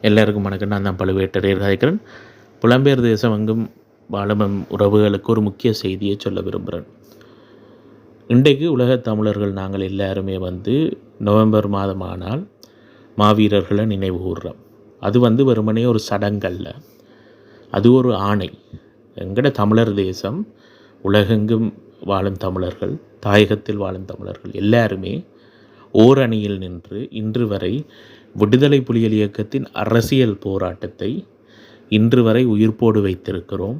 எல்லாருக்கும் வணக்கம். நான் தான் பழுவேட்டரையர் கதைக்கிறேன் புலம்பெயர் தேசம் எங்கும் வாழும் உறவுகளுக்கு ஒரு முக்கிய செய்தியை சொல்ல விரும்புகிறேன். இன்றைக்கு உலகத் தமிழர்கள் நாங்கள் எல்லாருமே வந்து நவம்பர் மாதமானால் மாவீரர்களை நினைவு கூறுறோம் அது வந்து வெறுமனே ஒரு சடங்கல்ல. அது ஒரு ஆணை. எங்கட தமிழர் தேசம் உலகெங்கும் வாழும் தமிழர்கள் தாயகத்தில் வாழும் தமிழர்கள் எல்லாருமே ஓரணியில் நின்று இன்று வரை விடுதலை புலிகள் இயக்கத்தின் அரசியல் போராட்டத்தை இன்று வரை உயிர்ப்போடு வைத்திருக்கிறோம்.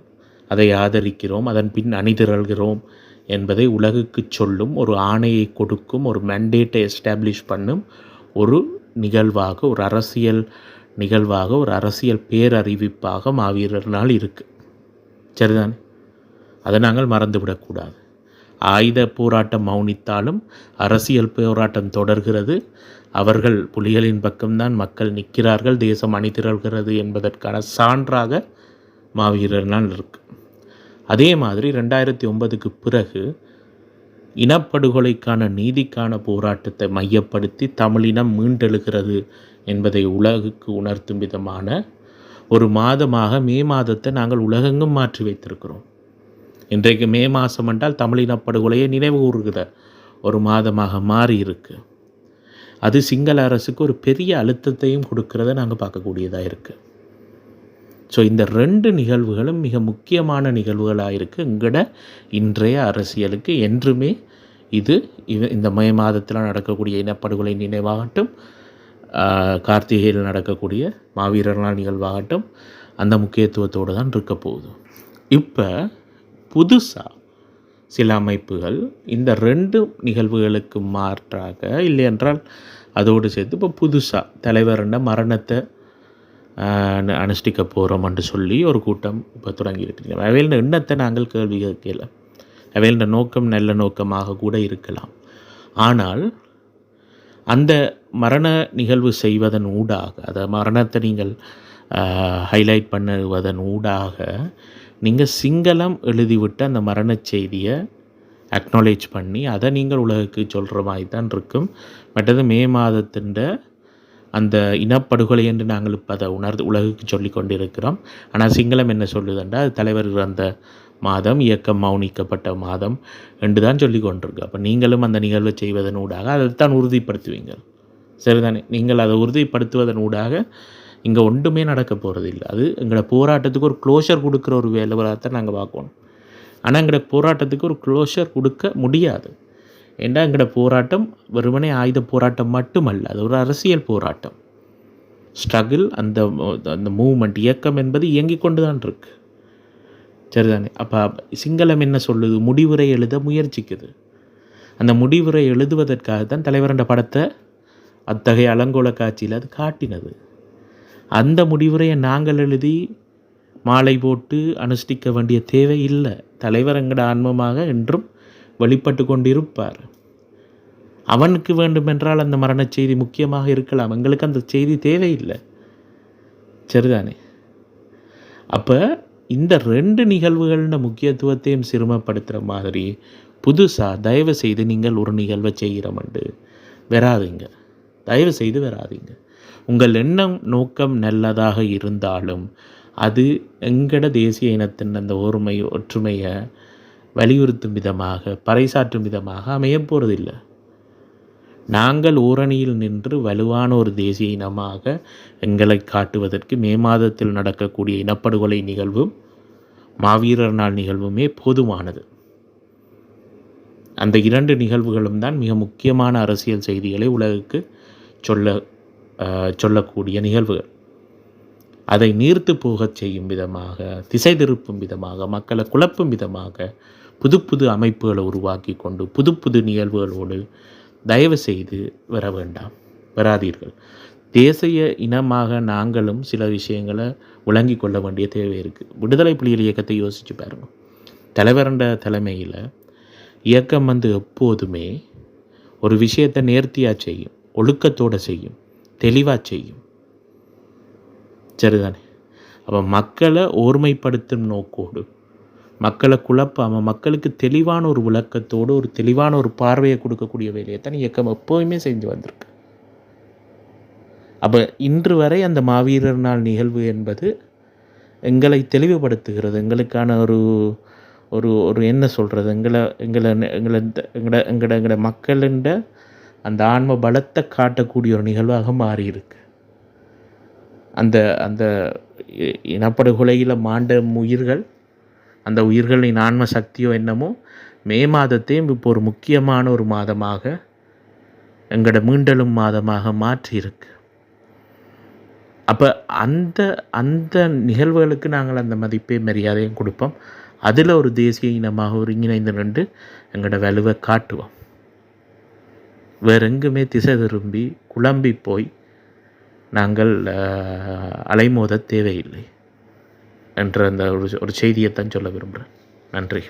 அதை ஆதரிக்கிறோம். அதன் பின் அணிதிரள்கிறோம் என்பதை உலகுக்கு சொல்லும் ஒரு ஆணையை கொடுக்கும் ஒரு மேண்டேட்டை எஸ்டாப்ளிஷ் பண்ணும் ஒரு நிகழ்வாக ஒரு அரசியல் நிகழ்வாக ஒரு அரசியல் பேரறிவிப்பாக மாவீரர் நாள் இருக்குது சரிதானே? அதை நாங்கள் மறந்துவிடக்கூடாது. ஆயுத போராட்டம் மௌனித்தாலும் அரசியல் போராட்டம் தொடர்கிறது. அவர்கள் புலிகளின் பக்கம்தான் மக்கள் நிற்கிறார்கள். தேசம் அணிதிரள்கிறது என்பதற்கான சான்றாக மாவீரர் நாள் இருக்கு. அதே மாதிரி ரெண்டாயிரத்தி ஒன்பதுக்கு பிறகு இனப்படுகொலைக்கான நீதிக்கான போராட்டத்தை மையப்படுத்தி தமிழினம் மீண்டெழுகிறது என்பதை உலகுக்கு உணர்த்தும் விதமான ஒரு மாதமாக மே மாதத்தை நாங்கள் உலகெங்கும் மாற்றி வைத்திருக்கிறோம். இன்றைக்கு மே மாதம் என்றால் தமிழினப்படுகொலையை நினைவு கூறுகிற ஒரு மாதமாக மாறி இருக்கு. அது சிங்கள அரசுக்கு ஒரு பெரிய அழுத்தத்தையும் கொடுக்கிறத நாங்கள் பார்க்கக்கூடியதாக இருக்குது ஸோ இந்த ரெண்டு நிகழ்வுகளும் மிக முக்கியமான நிகழ்வுகளாக இருக்குது எங்கட இன்றைய அரசியலுக்கு என்றுமே இது இது இந்த மே மாதத்தில் நடக்கக்கூடிய இனப்படுகொலை நினைவாகட்டும் கார்த்திகையில் நடக்கக்கூடிய மாவீரர் நிகழ்வாகட்டும் அந்த முக்கியத்துவத்தோடு தான் இருக்க போகுது. இப்போ புதுசாக சில அமைப்புகள் இந்த ரெண்டு நிகழ்வுகளுக்கு மாற்றாக இல்லை என்றால் அதோடு சேர்த்து இப்போ புதுசாக தலைவர்ன்ற மரணத்தை அனுஷ்டிக்க போகிறோம் என்று சொல்லி ஒரு கூட்டம் இப்போ தொடங்கி இருக்கிறோம் அவையில் எண்ணத்தை நாங்கள் கேள்வி கேட்கல. அவையில் நோக்கம் நல்ல நோக்கமாக கூட இருக்கலாம். ஆனால் அந்த மரண நிகழ்வு செய்வதன் ஊடாக அந்த மரணத்தை நீங்கள் ஹைலைட் பண்ணுவதன் ஊடாக நீங்கள் சிங்களம் எழுதிவிட்டு அந்த மரணச் செய்தியை அக்னாலேஜ் பண்ணி அதை நீங்கள் உலகுக்கு சொல்கிற மாதிரி தான் இருக்கும். மற்றது மே மாதத்தின் அந்த இனப்படுகொலை என்று நாங்கள் இப்போ அதை உணர்ந்து உலகுக்கு சொல்லி கொண்டிருக்கிறோம். ஆனால் சிங்களம் என்ன சொல்லுதுண்டா அது தலைவர் அந்த மாதம் இயக்கம் மௌனிக்கப்பட்ட மாதம் என்று தான் சொல்லி கொண்டிருக்கு. அப்போ நீங்களும் அந்த நிகழ்வை செய்வதன் ஊடாக அதைத்தான் உறுதிப்படுத்துவீங்க. சரிதானே? நீங்கள் அதை உறுதிப்படுத்துவதன் ஊடாக இங்கே ஒன்றுமே நடக்க போகிறது இல்லை அது எங்களோட போராட்டத்துக்கு ஒரு க்ளோஷர் கொடுக்குற ஒரு வேலைவராக நாங்கள் பார்க்கணும். ஆனால் எங்களோட போராட்டத்துக்கு ஒரு க்ளோஷர் கொடுக்க முடியாது. ஏன்னா எங்களோட போராட்டம் வெறுமனே ஆயுத போராட்டம் மட்டுமல்ல அது ஒரு அரசியல் போராட்டம். ஸ்ட்ரகிள் அந்த அந்த மூமெண்ட் இயக்கம் என்பது இயங்கிக் கொண்டு தான் இருக்கு. சரிதானே? அப்போ சிங்களம் என்ன சொல்லுது? முடிவுரை எழுத முயற்சிக்குது. அந்த முடிவுரை எழுதுவதற்காக தான் தலைவரண்ட படத்தை அத்தகைய அலங்கோல காட்சியில் அது காட்டினது. அந்த முடிவுரையை நாங்கள் எழுதி மாலை போட்டு அனுஷ்டிக்க வேண்டிய தேவை இல்லை. தலைவர் எங்கட ஆன்மமாக என்றும் வெளிப்பட்டு கொண்டிருப்பார். அவனுக்கு வேண்டுமென்றால் அந்த மரணச் செய்தி முக்கியமாக இருக்கலாம். எங்களுக்கு அந்த செய்தி தேவையில்லை சரிதானே? அப்போ இந்த ரெண்டு நிகழ்வுகள்ன முக்கியத்துவத்தையும் சிரமப்படுத்துகிற மாதிரி புதுசாக தயவு செய்து நீங்கள் ஒரு நிகழ்வை செய்கிறமண்டு. வராதீங்க. தயவு செய்து வராதீங்க. உங்கள் எண்ணம் நோக்கம் நல்லதாக இருந்தாலும் அது எங்கட தேசிய இனத்தின் அந்த ஒருமை ஒற்றுமையை வலியுறுத்தும் விதமாக பறைசாற்றும் விதமாக அமையப்போகிறதில்லை நாங்கள் ஊரணியில் நின்று வலுவான ஒரு தேசிய இனமாக எங்களை காட்டுவதற்கு மே மாதத்தில் நடக்கக்கூடிய இனப்படுகொலை நிகழ்வும் மாவீரர் நாள் நிகழ்வுமே போதுமானது அந்த இரண்டு நிகழ்வுகளும் தான் மிக முக்கியமான அரசியல் செய்திகளை உலகுக்கு சொல்ல சொல்லக்கூடிய நிகழ்வுகள். அதை நீர்த்து போகச் செய்யும் விதமாக திசை திருப்பும் விதமாக மக்களை குழப்பும் விதமாக புது புது அமைப்புகளை உருவாக்கி கொண்டு புது புது நிகழ்வுகளோடு தயவு செய்து வர வேண்டாம். வராதீர்கள். தேசிய இனமாக நாங்களும் சில விஷயங்களை விளங்கி கொள்ள வேண்டிய தேவை இருக்குது விடுதலை புலிகள் இயக்கத்தை யோசிச்சு பாருங்கள் தலைவரண்ட தலைமையில் இயக்கம் வந்து எப்போதுமே ஒரு விஷயத்தை நேர்த்தியாக செய்யும் ஒழுக்கத்தோடு செய்யும். தெளிவாக செய்யும். சரிதானே? அப்போ மக்களை ஓர்மைப்படுத்தும் நோக்கோடு மக்களை குழப்பாமல் மக்களுக்கு தெளிவான ஒரு விளக்கத்தோடு ஒரு தெளிவான ஒரு பார்வையை கொடுக்கக்கூடிய வேலையை தான் இயக்கம் எப்போவுமே செஞ்சு வந்திருக்கு. அப்போ இன்று வரை அந்த மாவீரர் நாள் நிகழ்வு என்பது எங்களை தெளிவுபடுத்துகிறது. எங்களுக்கான ஒரு ஒரு ஒரு என்ன சொல்கிறது எங்களை எங்களை எங்களை எங்களை எங்களை எங்களோட மக்களிண்ட அந்த ஆன்ம பலத்தை காட்டக்கூடிய ஒரு நிகழ்வாக மாறியிருக்கு. அந்த அந்த இனப்படுகொலையில் மாண்ட உயிர்கள் அந்த உயிர்களின் ஆன்ம சக்தியோ என்னமோ மே மாதத்தையும் இப்போ ஒரு முக்கியமான ஒரு மாதமாக எங்களோட மீண்டலும் மாதமாக மாற்றியிருக்கு. அப்போ அந்த அந்த நிகழ்வுகளுக்கு நாங்கள் அந்த மதிப்பை மரியாதையும் கொடுப்போம். அதில் ஒரு தேசிய இனமாக ஒருங்கிணைந்து நின்று எங்களோட வலுவை காட்டுவோம். வேறெங்குமே திசை திரும்பி குழம்பி போய் நாங்கள் அலைமோத தேவையில்லை. என்ற அந்த ஒரு ஒரு செய்தியைத்தான் சொல்ல விரும்புகிறேன். நன்றி.